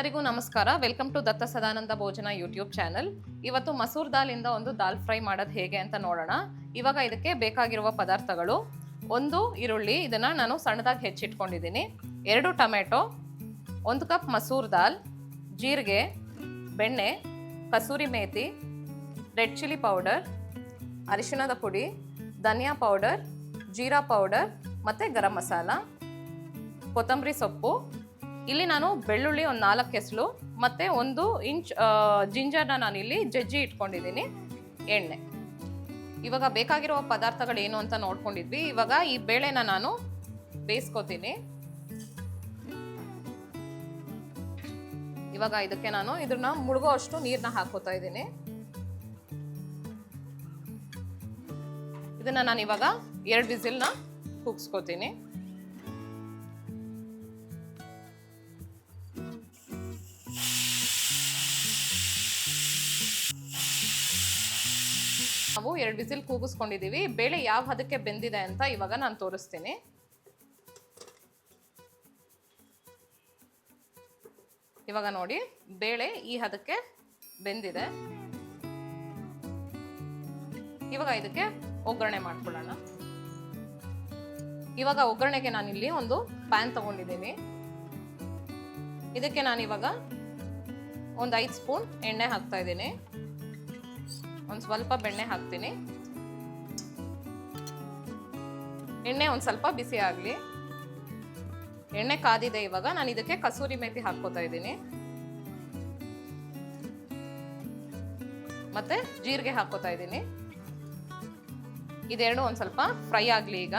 ಎಲ್ಲರಿಗೂ ನಮಸ್ಕಾರ. Welcome to ದತ್ತ ಸದಾನಂದ ಭೋಜನ ಯೂಟ್ಯೂಬ್ ಚಾನಲ್ ಇವತ್ತು ಮಸೂರ್ ದಾಲಿಂದ ಒಂದು ದಾಲ್ ಫ್ರೈ ಮಾಡೋದು ಹೇಗೆ ಅಂತ ನೋಡೋಣ. ಇವಾಗ ಇದಕ್ಕೆ ಬೇಕಾಗಿರುವ ಪದಾರ್ಥಗಳು ಒಂದು ಈರುಳ್ಳಿ, ಇದನ್ನು ನಾನು ಸಣ್ಣದಾಗಿ ಹೆಚ್ಚಿಟ್ಕೊಂಡಿದ್ದೀನಿ. ಎರಡು ಟೊಮೆಟೊ, ಒಂದು ಕಪ್ ಮಸೂರ್ ದಾಲ್, ಜೀರಿಗೆ, ಬೆಣ್ಣೆ, ಕಸೂರಿ ಮೇಥಿ ರೆಡ್ ಚಿಲ್ಲಿ ಪೌಡರ್, ಅರಿಶಿಣದ ಪುಡಿ, ಧನಿಯಾ ಪೌಡರ್, ಜೀರಾ ಪೌಡರ್ ಮತ್ತು ಗರಂ ಮಸಾಲ, ಕೊತ್ತಂಬರಿ ಸೊಪ್ಪು ಇಲ್ಲಿ ನಾನು ಬೆಳ್ಳುಳ್ಳಿ ಒಂದು ನಾಲ್ಕು ಹೆಸಲು, ಮತ್ತು ಒಂದು ಇಂಚ್ ಜಿಂಜರ್ನ ನಾನು ಇಲ್ಲಿ ಜಜ್ಜಿ ಇಟ್ಕೊಂಡಿದ್ದೀನಿ ಎಣ್ಣೆ. ಇವಾಗ ಬೇಕಾಗಿರುವ ಪದಾರ್ಥಗಳು ಏನು ಅಂತ ನೋಡ್ಕೊಂಡಿದ್ವಿ. ಇವಾಗ ಈ ಬೇಳೆನ ನಾನು ಬೇಯಿಸ್ಕೊತೀನಿ. ಇವಾಗ ಇದಕ್ಕೆ ನಾನು ಇದನ್ನ ಮುಳುಗೋ ಅಷ್ಟು ನೀರನ್ನ ಹಾಕೋತಾ ಇದ್ದೀನಿ. ಇದನ್ನ ನಾನು ಇವಾಗ ಎರಡು ವಿಸಿಲ್ನ ಕೂಗ್ಸ್ಕೊತೀನಿ. ನಾವು ಎರಡು ವಿಸಿಲ್ ಕೂಗಿಸ್ಕೊಂಡಿದ್ದೀವಿ. ಬೇಳೆ ಯಾವ ಹದಕ್ಕೆ ಬೆಂದಿದೆ ಅಂತ ಇವಾಗ ನಾನು ತೋರಿಸ್ತೀನಿ. ಇವಾಗ ನೋಡಿ, ಬೇಳೆ ಈ ಹದಕ್ಕೆ ಬೆಂದಿದೆ. ಇವಾಗ ಇದಕ್ಕೆ ಒಗ್ಗರಣೆ ಮಾಡ್ಕೊಳ್ಳೋಣ. ಇವಾಗ ಒಗ್ಗರಣೆಗೆ ನಾನಿಲ್ಲಿ ಒಂದು ಪ್ಯಾನ್ ತಗೊಂಡಿದ್ದೀನಿ. ಇದಕ್ಕೆ ನಾನಿವಾಗ ಒಂದು ಐದು ಸ್ಪೂನ್ ಎಣ್ಣೆ ಹಾಕ್ತಾ ಇದ್ದೀನಿ. ಒಂದು ಸ್ವಲ್ಪ ಬೆಣ್ಣೆ ಹಾಕ್ತೀನಿ. ಎಣ್ಣೆ ಒಂದು ಸ್ವಲ್ಪ ಬಿಸಿ ಆಗಲಿ. ಎಣ್ಣೆ ಕಾದಿದೆ ಇವಾಗ, ನಾನು ಇದಕ್ಕೆ ಕಸೂರಿ ಮೇತಿ ಹಾಕ್ಕೋತಾ ಇದ್ದೀನಿ. ಮತ್ತೆ ಜೀರಿಗೆ ಹಾಕ್ಕೋತಾ ಇದ್ದೀನಿ. ಇದೆರಡು ಒಂದು ಸ್ವಲ್ಪ ಫ್ರೈ ಆಗಲಿ ಈಗ.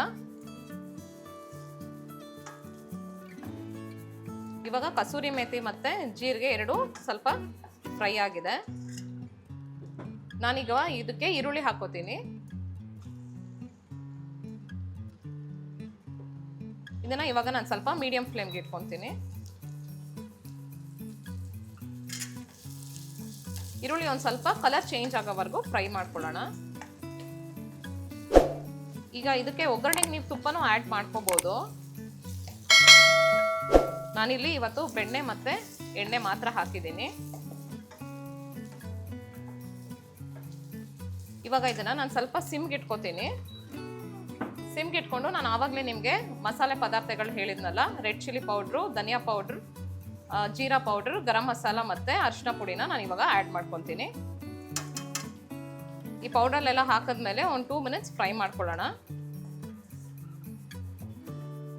ಇವಾಗ ಕಸೂರಿ ಮೇತಿ ಮತ್ತೆ ಜೀರಿಗೆ ಎರಡು ಸ್ವಲ್ಪ ಫ್ರೈ ಆಗಿದೆ. ನಾನೀಗ ಇದಕ್ಕೆ ಈರುಳ್ಳಿ ಹಾಕೋತೀನಿ. ಇದನ್ನ ಇವಾಗ ನಾನು ಸ್ವಲ್ಪ ಮೀಡಿಯಂ ಫ್ಲೇಮ್ಗೆ ಇಟ್ಕೊತೀನಿ. ಈರುಳ್ಳಿ ಒಂದು ಸ್ವಲ್ಪ ಕಲರ್ ಚೇಂಜ್ ಆಗೋವರೆಗೂ ಫ್ರೈ ಮಾಡ್ಕೊಳ್ಳೋಣ. ಈಗ ಇದಕ್ಕೆ ಒಗ್ಗರಣೆಗೆ ನೀವು ತುಪ್ಪನೂ ಆ್ಯಡ್ ಮಾಡ್ಕೋಬೋದು. ನಾನಿಲ್ಲಿ ಇವತ್ತು ಬೆಣ್ಣೆ ಮತ್ತೆ ಎಣ್ಣೆ ಮಾತ್ರ ಹಾಕಿದ್ದೀನಿ. ಇವಾಗ ಇದನ್ನ ನಾನು ಸ್ವಲ್ಪ ಸಿಮ್ಗೆ ಇಟ್ಕೋತೀನಿ ಸಿಮ್ಗೆ ಇಟ್ಕೊಂಡು ನಾನು ಆವಾಗಲೇ ನಿಮಗೆ ಮಸಾಲೆ ಪದಾರ್ಥಗಳು ಹೇಳಿದ್ನಲ್ಲ, ರೆಡ್ ಚಿಲ್ಲಿ ಪೌಡ್ರು, ಧನಿಯಾ ಪೌಡ್ರ್ ಜೀರಾ ಪೌಡ್ರ್, ಗರಂ ಮಸಾಲ ಮತ್ತು ಅರಿಶಿನ ಪುಡಿನ ನಾನು ಇವಾಗ ಆ್ಯಡ್ ಮಾಡ್ಕೊತೀನಿ. ಈ ಪೌಡರ್ಲೆಲ್ಲ ಹಾಕಿದ್ಮೇಲೆ ಒಂದು ಟೂ ಮಿನಿಟ್ಸ್ ಫ್ರೈ ಮಾಡ್ಕೊಳ್ಳೋಣ.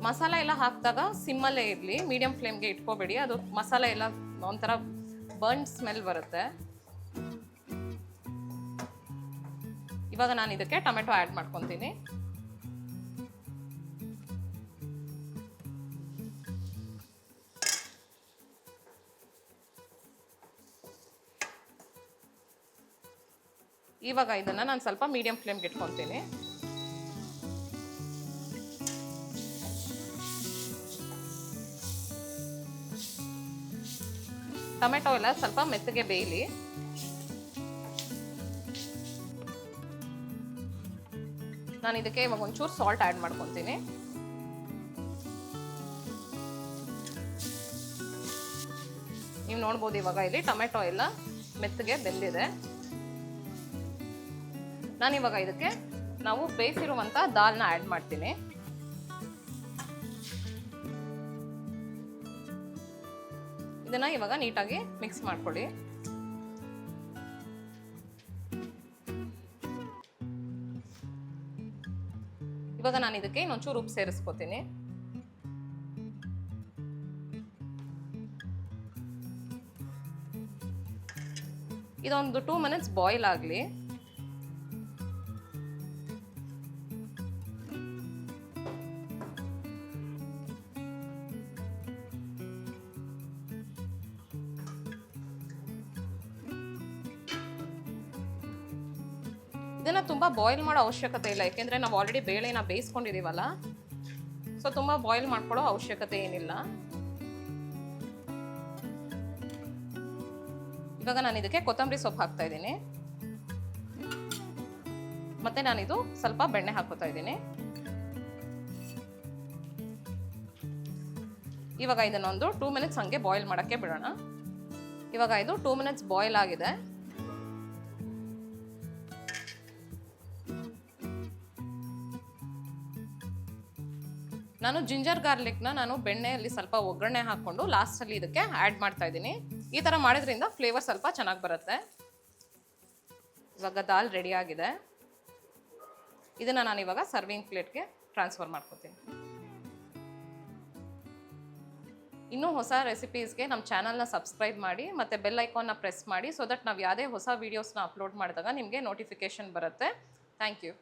ಮಸಾಲ ಎಲ್ಲ ಹಾಕಿದಾಗ ಸಿಮ್ಮಲ್ಲೇ ಇರಲಿ, ಮೀಡಿಯಂ ಫ್ಲೇಮ್ಗೆ ಇಟ್ಕೋಬೇಡಿ, ಅದು ಮಸಾಲೆ ಎಲ್ಲ ಒಂಥರ ಬರ್ನ್ ಸ್ಮೆಲ್ ಬರುತ್ತೆ. ಇವಾಗ ನಾನು ಇದಕ್ಕೆ ಟೊಮೆಟೊ ಆ್ಯಡ್ ಮಾಡ್ಕೊತೀನಿ. ಇವಾಗ ಇದನ್ನ ನಾನು ಸ್ವಲ್ಪ ಮೀಡಿಯಂ ಫ್ಲೇಮ್ಗೆ ಇಟ್ಕೊತೀನಿ. ಟೊಮೆಟೊ ಎಲ್ಲ ಸ್ವಲ್ಪ ಮೆತ್ತಗೆ ಬೇಯಲಿ. ನಾನು ಇದಕ್ಕೆ ಇವಾಗ ಒಂಚೂರು ಸಾಲ್ಟ್ ಆ್ಯಡ್ ಮಾಡ್ಕೊತೀನಿ. ನೀವು ನೋಡ್ಬೋದು ಇವಾಗ ಇಲ್ಲಿ ಟೊಮೆಟೊ ಎಲ್ಲ ಮೆತ್ತಗೆ ಬೆಂದಿದೆ. ನಾನಿವಾಗ ಇದಕ್ಕೆ ನಾವು ಬೇಯಿಸಿರುವಂಥ ದಾಲ್ನ ಆ್ಯಡ್ ಮಾಡ್ತೀನಿ. ಇದನ್ನು ಇವಾಗ ನೀಟಾಗಿ ಮಿಕ್ಸ್ ಮಾಡ್ಕೊಳ್ಳಿ. ಇವಾಗ ನಾನು ಇದಕ್ಕೆ ಇನ್ನೊಂಚೂರು ಉಪ್ಪು ಸೇರಿಸ್ಕೋತೀನಿ. ಇದೊಂದು ಟೂ ಮಿನಿಟ್ಸ್ ಬಾಯ್ಲ್ ಆಗಲಿ. ಇದನ್ನ ತುಂಬಾ ಬಾಯ್ಲ್ ಮಾಡೋ ಅವಶ್ಯಕತೆ ಇಲ್ಲ. ಯಾಕೆಂದ್ರೆ ನಾವು ಆಲ್ರೆಡಿ ಬೇಳೆನ ಬೇಯಿಸ್ಕೊಂಡಿದೀವಲ್ಲ ಸೊ ತುಂಬಾ ಬಾಯ್ಲ್ ಮಾಡ್ಕೊಳ್ಳೋ ಅವಶ್ಯಕತೆ ಏನಿಲ್ಲ. ಇವಾಗ ನಾನು ಇದಕ್ಕೆ ಕೊತ್ತಂಬರಿ ಸೊಪ್ಪು ಹಾಕ್ತಾ ಇದ್ದೀನಿ. ಮತ್ತೆ ನಾನಿದು ಸ್ವಲ್ಪ ಬೆಣ್ಣೆ ಹಾಕೋತಾ ಇದ್ದೀನಿ. ಇವಾಗ ಇದನ್ನೊಂದು ಟೂ ಮಿನಿಟ್ಸ್ ಹಂಗೆ ಬಾಯ್ಲ್ ಮಾಡೋಕ್ಕೆ ಬಿಡೋಣ. ಇವಾಗ ಇದು ಟೂ ಮಿನಿಟ್ಸ್ ಬಾಯ್ಲ್ ಆಗಿದೆ. ನಾನು ಜಿಂಜರ್ ಗಾರ್ಲಿಕ್ನ ನಾನು ಬೆಣ್ಣೆಯಲ್ಲಿ ಸ್ವಲ್ಪ ಒಗ್ಗರಣೆ ಹಾಕ್ಕೊಂಡು ಲಾಸ್ಟಲ್ಲಿ ಇದಕ್ಕೆ ಆ್ಯಡ್ ಮಾಡ್ತಾ ಇದ್ದೀನಿ. ಈ ಥರ ಮಾಡಿದ್ರಿಂದ ಫ್ಲೇವರ್ ಸ್ವಲ್ಪ ಚೆನ್ನಾಗಿ ಬರುತ್ತೆ. ಇವಾಗ ದಾಲ್ ರೆಡಿ ಆಗಿದೆ. ಇದನ್ನು ನಾನು ಇವಾಗ ಸರ್ವಿಂಗ್ ಪ್ಲೇಟ್ಗೆ ಟ್ರಾನ್ಸ್ಫರ್ ಮಾಡ್ಕೊತೀನಿ. ಇನ್ನೂ ಹೊಸ ರೆಸಿಪೀಸ್ಗೆ ನಮ್ಮ ಚಾನಲ್ನ ಸಬ್ಸ್ಕ್ರೈಬ್ ಮಾಡಿ, ಮತ್ತು ಬೆಲ್ ಐಕಾನ್ನ ಪ್ರೆಸ್ ಮಾಡಿ ಸೊ ದಟ್ ನಾವು ಯಾವುದೇ ಹೊಸ ವೀಡಿಯೋಸ್ನ ಅಪ್ಲೋಡ್ ಮಾಡಿದಾಗ ನಿಮಗೆ ನೋಟಿಫಿಕೇಶನ್ ಬರುತ್ತೆ. Thank you